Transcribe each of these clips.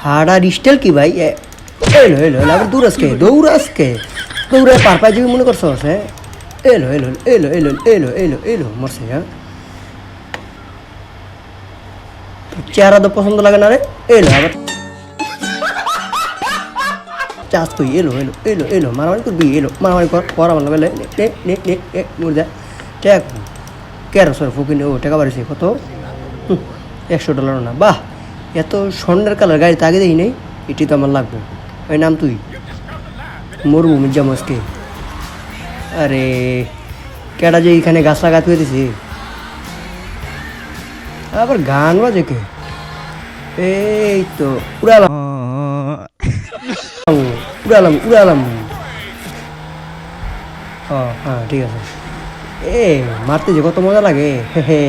হাড়ার style কি ভাই এলো এলো এলো আবার দৌড় আজকে দৌড় আজকে দৌড়ে পার পাই যাবি মনে করছ হ্যাঁ এলো এলো এলো এলো এলো এলো এলো মরছে হ্যাঁ চেহারা তো পছন্দ লাগে না রে এলো আবার চাষ তুই এলো এলো এলো এলো মারামারি করবি এলো মারামারি কর কর লাগে নে নে নে নে নে মুড় যা ট্যাক কেরো সর ফুকিনে ও টাকা বাড়িছে কত একশো ডলার না বাহ এত স্বর্ণের কালার গাড়িতে আগে দেই নাই, এটি তো আমার লাগবে। ওই নাম তুই? মরুভূমি জামসকে আরে কেটা যে এখানে গাছ লাগাতে হয়েছে আবার গান বাজে কে? এই তো, উড়ালাম। উড়ালাম উড়ালাম। হ্যাঁ ঠিক আছে। এ, মারতে যে কত মজা লাগে, হে হে।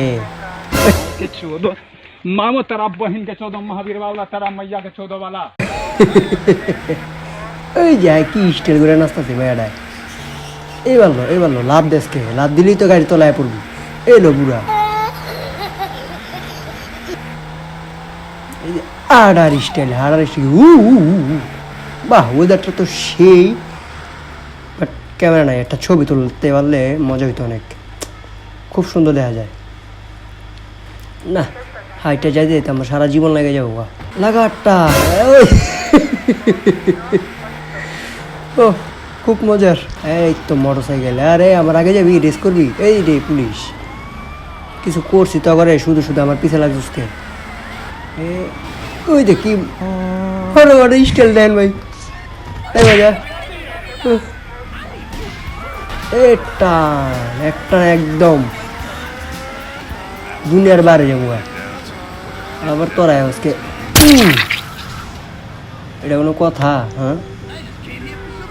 मामो तेरा बहन के चौदह महावीर वाला तेरा मैया के चौदह वाला ওই যায় কি স্টাইল করে নাচতেছে ভাইয়াডায় এই ভালো এই ভালো লাভ দেশকে লাভ দিলেই তো গাড়ি তলায় পড়বি এলো বুড়া এই যে আডার স্টাইল হাডার স্টাইল উ উ, উ, উ। বাহ ওয়েদারটা তো সেই বাট ক্যামেরা নাই একটা ছবি তুলতে পারলে মজা হইতো অনেক খুব সুন্দর দেখা যায় না হাইটটা যাই দিতে আমার সারা জীবন লেগে যাব। লাগাটা ও, খুব মজার। এই তো মোটর সাইকেল আরে, আমার আগে যাবি, রেস করবি? এই রে, পুলিশ। কিছু করছি তো করে শুধু শুধু আমার পিছে লাগছিস কে ওই দেখি আরে, ওটা স্টাইল দেন ভাই। এই মজা এটা একটা একদম। দুনিয়ার বাইরে যাব আর। আবার তোরা আজকে। এটা কোনো কথা হ্যাঁ?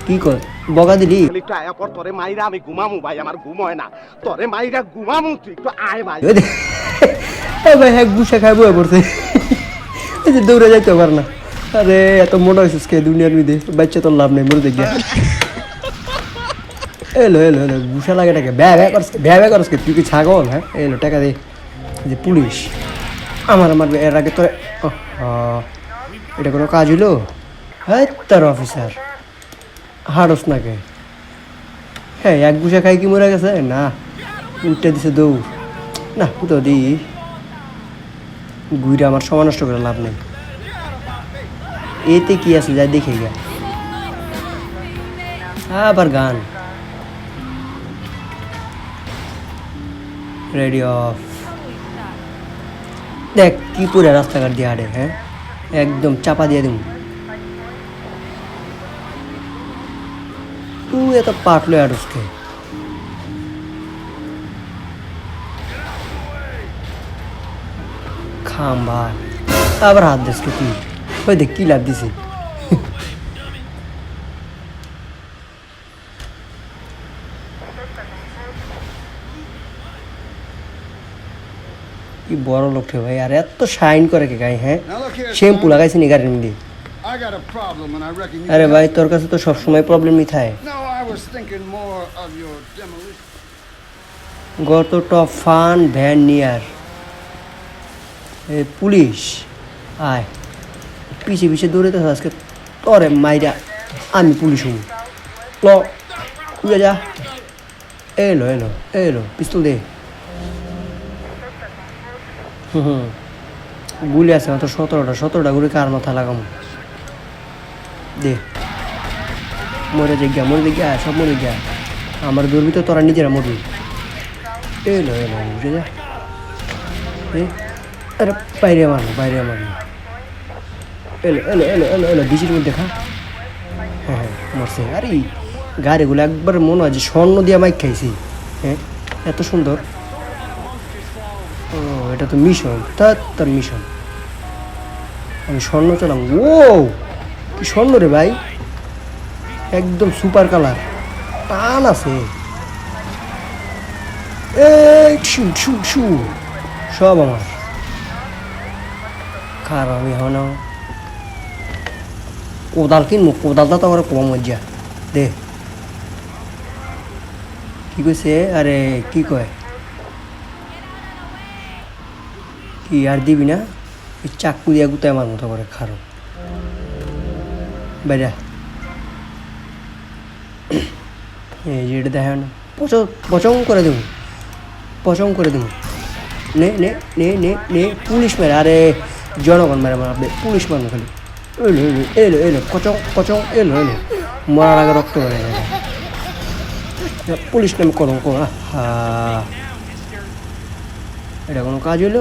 কি কর? বকা দিলি? একটু আয়া পর তোরে মাইরা আমি ঘুমামু ভাই আমার ঘুম হয় না। তোরে মাইরা ঘুমামু তুই একটু আয় ভাই। ভাই হ্যাঁ গুসা খাই বয়ে পড়ছে। এই যে দৌড়ে যাইতে পার না। আরে এত মোটা হয়েছিস কে দুনিয়ার মিদে বাচ্চা তোর লাভ নেই মরে দেখিয়া এলো এলো এলো গুসা লাগে টাকা ব্যা ব্যা করছে ব্যা ব্যা করছে তুই কি ছাগল হ্যাঁ? এলো টাকা দে। যে পুলিশ। আমার আমার, এর আগে তোর এটা কোনো কাজ হইল? হ্যাঁ তার অফিসার, হারস নাকে? হ্যাঁ এক গুসা খাই কি মরে গেছে? না, উল্টে দিছে দৌড়। না, তো দি। ঘুরে আমার সময় নষ্ট করে লাভ নেই। এতে কি আছে? যা দেখে গা আবার গান। রেডি অফ। দেখ, কি করে রাস্তাঘাট দিয়ে হাঁটে হ্যাঁ? একদম চাপা দিয়ে দিন তুই এত পাটলো আড়সকে খাম্বা আবার হাত দিস তুই? ওই দেখ, কি লাভ দিছি? কি বড় লোকটা ভাই আর এত শাইন করে কে গায়ে হ্যাঁ? শ্যাম্পু. লাগাইছি নি গাড়ির মধ্যে. আরে ভাই তোর কাছে তো সবসময় প্রবলেমই থাকে. গত টপ ফান ভ্যান নিয়ার। এ পুলিশ। আয় পিছে পিছে দৌড়ে তো আজকে তরে মাইরা আমি পুলিশ হব ল যা। এলো এলো এলো পিস্তল দে। হুম। গুলি আছে মাত্র সতেরোটা। সতেরোটা গুলি কার মাথা লাগাম? দে। মরে জিজ্ঞা মরে জিজ্ঞা সব মরে গিয়া। আমার দুর্বৃত্ত তোরা নিজেরা মরবি। এলো এলো উঠে যা। আরে বাইরে মারবো বাইরে মারবো এলো এলো এলো এলো এলো বিচির মধ্যে খা। হ্যাঁ হ্যাঁ মরছে। আরে গাড়িগুলো একবার মনে হয় যে স্বর্ণ দিয়ে মাইক খাইছি। হ্যাঁ এত সুন্দর। ও, এটা তো মিশন তার তার মিশন আমি স্বর্ণ চালাম ও কি স্বর্ণ রে ভাই। একদম সুপার কালার টান আছে। সব আমার। খারাপ আমি হন? কোদাল কিনবো? কোদালটা তো আমার কম মজা দে। কি কইছে? আরে, কি কয়? কি আর দিবি না? এই চাকু দিয়া গুতায় আমার মতো করে খারো। বাইরে এই যে এটা দেখেন, পচ পচং করে দেবো। পচং করে দেবো। নে নে নে নে নে, পুলিশ মেরে। আরে, জনগণ মেরে মারবে পুলিশ মারবে খালি। এলো এলো এলো এলো কচং কচং এলো এলো মরার আগে রক্ত হয়ে যাবে পুলিশ নামে কলঙ্ক। আহা। এটা কোনো কাজ হইল